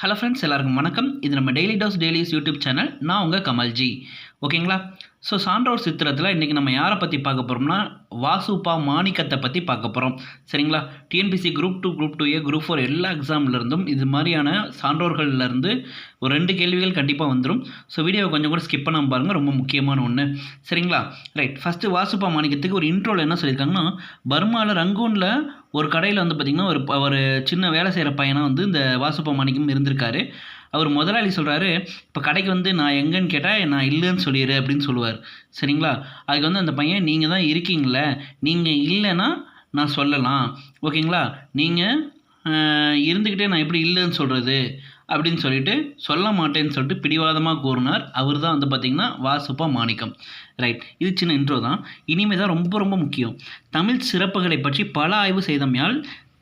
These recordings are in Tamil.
ஹலோ ஃப்ரெண்ட்ஸ் எல்லாருக்கும் வணக்கம். இது நம்ம daily dose dailies YouTube channel நான் உங்கள் கமல்ஜி. ஓகேங்களா? ஸோ சான்றோர் சித்திரத்தில் இன்றைக்கி நம்ம யாரை பற்றி பார்க்க போகிறோம்னா வாசுப்பா மாணிக்கத்தை பற்றி பார்க்க போகிறோம் சரிங்களா? TNPSC group two group two A group four எல்லா எக்ஸாம்லேருந்தும் இது மாதிரியான சான்றோர்கள்லேருந்து ஒரு ரெண்டு கேள்விகள் கண்டிப்பாக வந்துடும் ஸோ வீடியோவை கொஞ்சம் கூட ஸ்கிப் பண்ணாமல் பாருங்கள் ரொம்ப முக்கியமான ஒன்று சரிங்களா? ரைட் ஃபஸ்ட்டு வாசுப்பா மாணிக்கத்துக்கு ஒரு இன்ட்ரோவில் என்ன சொல்லியிருக்காங்கன்னா பர்மாவில் ரங்கூனில் ஒரு கடையில் வந்து பார்த்திங்கன்னா ஒரு ஒரு சின்ன வேலை செய்கிற பையனாக வந்து இந்த வாசுப்பா மாணிக்கம் இருந்திருக்காரு. அவர் முதலாளி சொல்கிறாரு இப்போ கடைக்கு வந்து நான் எங்கன்னு கேட்டால் நான் இல்லைன்னு சொல்லிடு அப்படின்னு சொல்லுவார். சரிங்களா? அதுக்கு வந்து அந்த பையன் நீங்கள் தான் இருக்கீங்களே நீங்கள் இல்லைன்னா நான் சொல்லலாம். ஓகேங்களா? நீங்கள் இருந்துக்கிட்டே நான் எப்படி இல்லைன்னு சொல்கிறது அப்படின்னு சொல்லிட்டு சொல்ல மாட்டேன்னு சொல்லிட்டு பிடிவாதமாக கூறினார். அவர் தான் வந்து பார்த்திங்கன்னா வாசுப்பா மாணிக்கம். ரைட் இது சின்ன இன்ட்ரோ தான். இனிமே தான் ரொம்ப ரொம்ப முக்கியம். தமிழ் சிறப்புகளை பற்றி பல ஆய்வு செய்தமையால்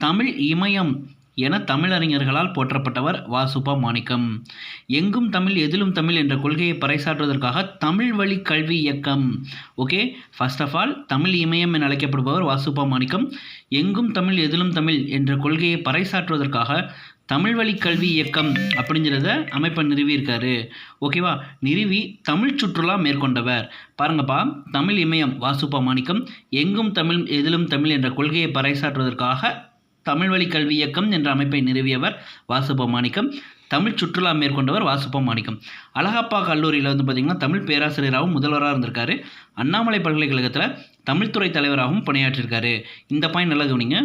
தமிழ் இமயம் என தமிழறிஞர்களால் போற்றப்பட்டவர் வாசுபா மாணிக்கம். எங்கும் தமிழ் எதிலும் தமிழ் என்ற கொள்கையை பறைசாற்றுவதற்காக தமிழ் வழி கல்வி இயக்கம். Okay first of all Tamil இமயம் என அழைக்கப்படுபவர் வாசுபா மாணிக்கம். எங்கும் தமிழ் எதிலும் தமிழ் என்ற கொள்கையை பறைசாற்றுவதற்காக தமிழ் வழி கல்வி இயக்கம் அப்படிங்கிறத அமைப்பை நிறுவியிருக்காரு. ஓகேவா நிறுவி தமிழ் சுற்றுலா மேற்கொண்டவர். பாருங்கப்பா தமிழ் இமயம் வாசுப்பா மாணிக்கம். எங்கும் தமிழ் எதிலும் தமிழ் என்ற கொள்கையை பறைசாற்றுவதற்காக தமிழ் வழி கல்வி இயக்கம் என்ற அமைப்பை நிறுவியவர் வாசுப மாணிக்கம். தமிழ் சுற்றுலா மேற்கொண்டவர் வாசுப்ப மாணிக்கம். அழகப்பா கல்லூரியில் வந்து பார்த்திங்கன்னா தமிழ் பேராசிரியராகவும் முதல்வராக இருந்திருக்காரு. அண்ணாமலை பல்கலைக்கழகத்தில் தமிழ்துறை தலைவராகவும் பணியாற்றியிருக்காரு இந்த பாயிண்ட் நல்லா கவனிங்க.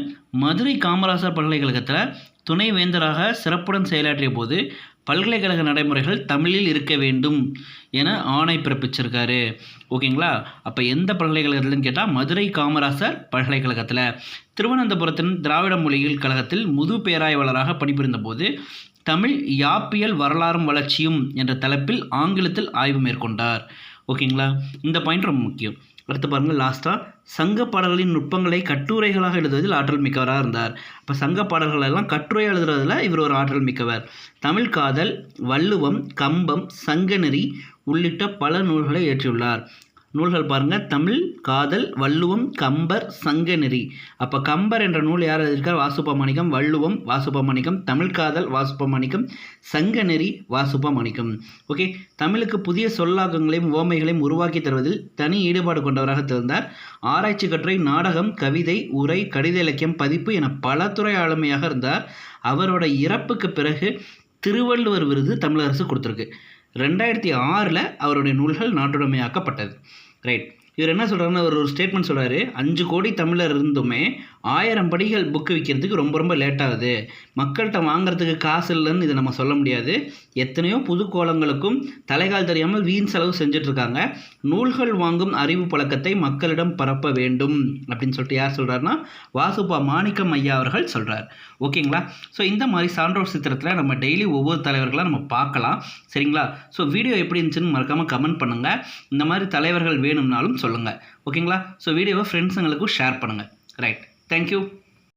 மதுரை காமராசர் பல்கலைக்கழகத்தில் துணைவேந்தராக சிறப்புடன் செயலாற்றிய போது பல்கலைக்கழக நடைமுறைகள் தமிழில் இருக்க வேண்டும் என ஆணை பிறப்பிச்சிருக்காரு. ஓகேங்களா? அப்போ எந்த பல்கலைக்கழகத்துலன்னு கேட்டால் மதுரை காமராசர் பல்கலைக்கழகத்தில். திருவனந்தபுரத்தின் திராவிட மொழிகள் கழகத்தில் முது பேராய்வாளராக பணிபுரிந்த போது தமிழ் யாப்பியல் வரலாறும் வளர்ச்சியும் என்ற தலைப்பில் ஆங்கிலத்தில் ஆய்வு மேற்கொண்டார். ஓகேங்களா? இந்த பாயிண்ட் ரொம்ப முக்கியம். அடுத்து பாருங்கள் லாஸ்ட்டாக சங்க பாடல்களின் நுட்பங்களை கட்டுரைகளாக எழுதுவதில் ஆற்றல் மிக்கவராக இருந்தார். அப்போ சங்க பாடல்கள் எல்லாம் கட்டுரை எழுதுறதுல இவர் ஒரு ஆற்றல் மிக்கவர். தமிழ் காதல் வள்ளுவம் கம்பம் சங்கநெறி உள்ளிட்ட பல நூல்களை இயற்றியுள்ளார். நூல்கள் பாருங்கள் தமிழ் காதல் வள்ளுவம் கம்பர் சங்கநெறி. அப்போ கம்பர் என்ற நூல் யார் எழுதியிருக்கார்? வாசுப்ப மாணிக்கம் வள்ளுவம் வாசுப்ப மாணிக்கம் தமிழ் காதல் வாசுப்ப மாணிக்கம் சங்கநெறி வாசுப்ப மாணிக்கம் ஓகே? தமிழுக்கு புதிய சொல்லாக்கங்களையும் ஓமைகளையும் உருவாக்கி தருவதில் தனி ஈடுபாடு கொண்டவராக திறந்தார் ஆராய்ச்சி கட்டுரை நாடகம் கவிதை உரை கடித இலக்கியம் பதிப்பு என பல துறை ஆளுமையாக இருந்தார். அவரோட இறப்புக்கு பிறகு திருவள்ளுவர் விருது தமிழரசு கொடுத்துருக்கு. ரெண்டாயிரத்தி ஆறில் அவருடைய நூல்கள் நாட்டுடைமையாக்கப்பட்டது. ரைட் இவர் என்ன சொல்கிறாருன்னா அவர் ஒரு ஸ்டேட்மெண்ட் சொல்கிறாரு அஞ்சு கோடி தமிழர் இருந்துமே ஆயிரம் படிகள் புக்கு விற்கிறதுக்கு ரொம்ப ரொம்ப லேட் ஆகுது. மக்கள்கிட்ட வாங்குறதுக்கு காசு இல்லைன்னு இதை நம்ம சொல்ல முடியாது. எத்தனையோ புது கோலங்களுக்கும் தலைகால் தெரியாமல் வீண் செலவு செஞ்சிட்ருக்காங்க. நூல்கள் வாங்கும் அறிவு பழக்கத்தை மக்களிடம் பரப்ப வேண்டும் அப்படின்னு சொல்லிட்டு யார் சொல்கிறாருன்னா வாசுப்பா மாணிக்கம் ஐயா அவர்கள் சொல்கிறார் ஓகேங்களா? ஸோ இந்த மாதிரி சான்றோர் சித்திரத்தில் நம்ம டெய்லி ஒவ்வொரு தலைவர்களாக நம்ம பார்க்கலாம். சரிங்களா? ஸோ வீடியோ எப்படி இருந்துச்சுன்னு மறக்காமல் கமெண்ட் பண்ணுங்கள் இந்த மாதிரி தலைவர்கள் வேணும்னாலும் சொல்லுங்கள் ஓகேங்களா? ஸோ வீடியோவை ஃப்ரெண்ட்ஸுங்களுக்கும் ஷேர் பண்ணுங்கள் ரைட் Thank you.